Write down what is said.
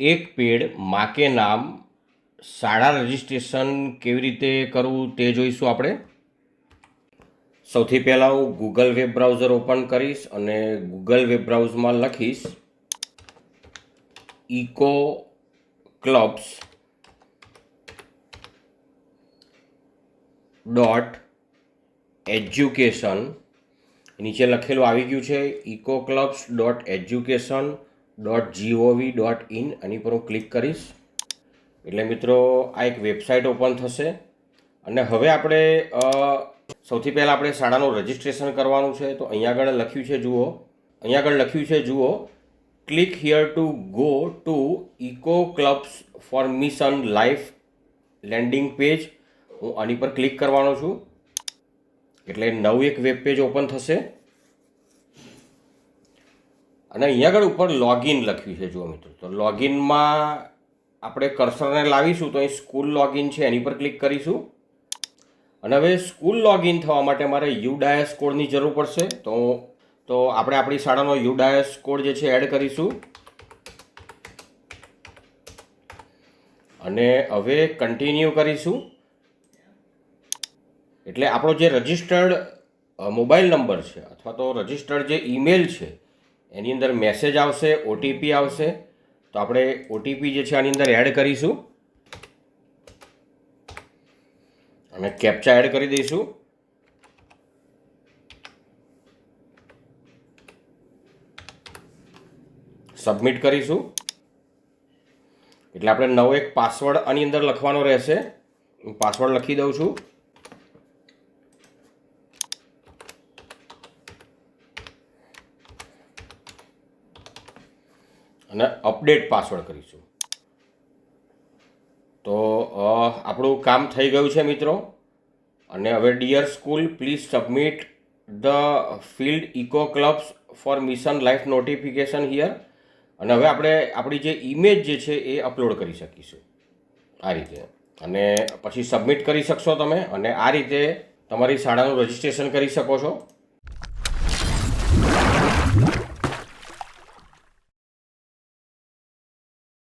એક પેડ માકે નામ શાળા રજિસ્ટ્રેશન કેવી રીતે કરવું તે જોઈશું આપણે. સૌથી પહેલાં હું ગૂગલ વેબ બ્રાઉઝર ઓપન કરીશ અને ગૂગલ વેબ બ્રાઉઝમાં લખીશ ઇકો ક્લબ્સ ડોટ એજ્યુકેશન. નીચે લખેલું આવી ગયું છે eco clubs dot education dot GOV dot in આની પર હું ક્લિક કરીશ. એટલે મિત્રો, આ એક વેબસાઇટ ઓપન થશે. અને હવે આપણે સૌથી પહેલાં આપણે શાળાનું રજિસ્ટ્રેશન કરવાનું છે. તો અહીંયા આગળ લખ્યું છે, જુઓ. અહીંયા આગળ લખ્યું છે, જુઓ. Click here to go to eco clubs for mission life landing page હું આની પર ક્લિક કરવાનો છું. એટલે નવું એક વેબ પેજ ઓપન થશે. અને અહીંયા આગળ ઉપર લોગિન લખ્યું છે, જુઓ મિત્રો. તો લોગિનમાં આપણે કર્સરને લાવીશું તો અહીં સ્કૂલ લોગિન છે, એની પર ક્લિક કરીશું. અને હવે સ્કૂલ લોગિન થવા માટે મારે યુડાયસ કોડની જરૂર પડશે. તો તો આપણે આપણી શાળાનો યુડાયસ કોડ જે છે એડ કરીશું. અને હવે કન્ટિન્યુ કરીશું. એટલે આપણો જે રજિસ્ટર્ડ મોબાઈલ નંબર છે, અથવા તો રજિસ્ટર્ડ જે ઈમેલ છે એની અંદર મેસેજ આવશે ઓટીપી આવશે. તો આપણે ઓટીપી જે છે આની અંદર એડ કરીશું. અને કેપ્ચા એડ કરી દઈશું. સબમિટ કરીશું. એટલે આપણે નવો એક પાસવર્ડ આની અંદર લખવાનો રહેશે. હું પાસવર્ડ લખી દઉં છું. અને અપડેટ પાસવર્ડ કરીશું. તો આપણું કામ થઈ ગયું છે મિત્રો. અને હવે dear school please submit the field eco clubs for mission life notification here અને હવે આપણે આપણી જે ઇમેજ જે છે એ અપલોડ કરી શકીશું. આ રીતે. અને પછી સબમિટ કરી શકશો તમે અને આ રીતે તમારી શાળાનું રજિસ્ટ્રેશન કરી શકો છો.